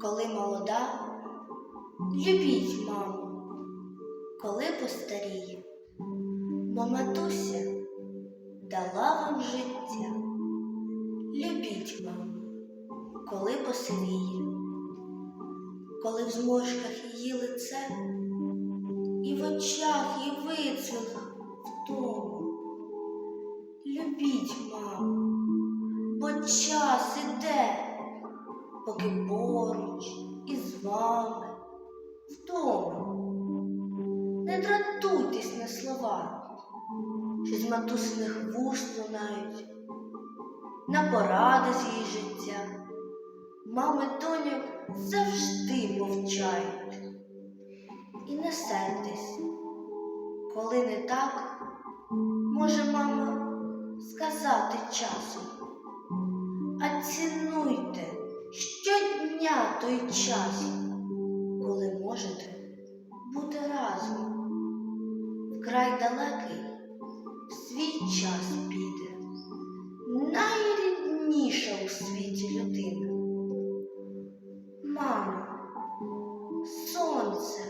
коли молода, любіть маму, коли постаріє, бо матуся дала вам життя. Любіть маму, коли посивіє, коли в зморшках її лице, і в очах її вицвіла втому. Любіть маму, бо час іде, поки поруч із вами вдома. Не дратуйтесь на слова, що з матусиних вуст лунають, на поради з її життя. Мами доньок завжди повчають. І не сердись, коли не так, може мама сказати часом. А цінуйте той час, коли можете бути разом. Вкрай далекий в свій час піде, найрідніша у світі людина. Мамо, сонце,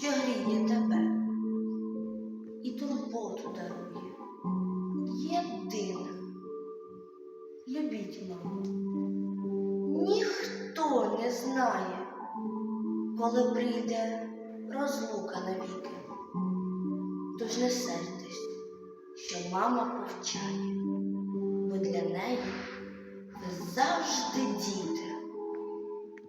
що гріє тебе і турботу дарує. Єдина. Любіть маму. Знає, коли прийде розлука навіки. Тож не сердись, що мама повчає, бо для неї завжди діти.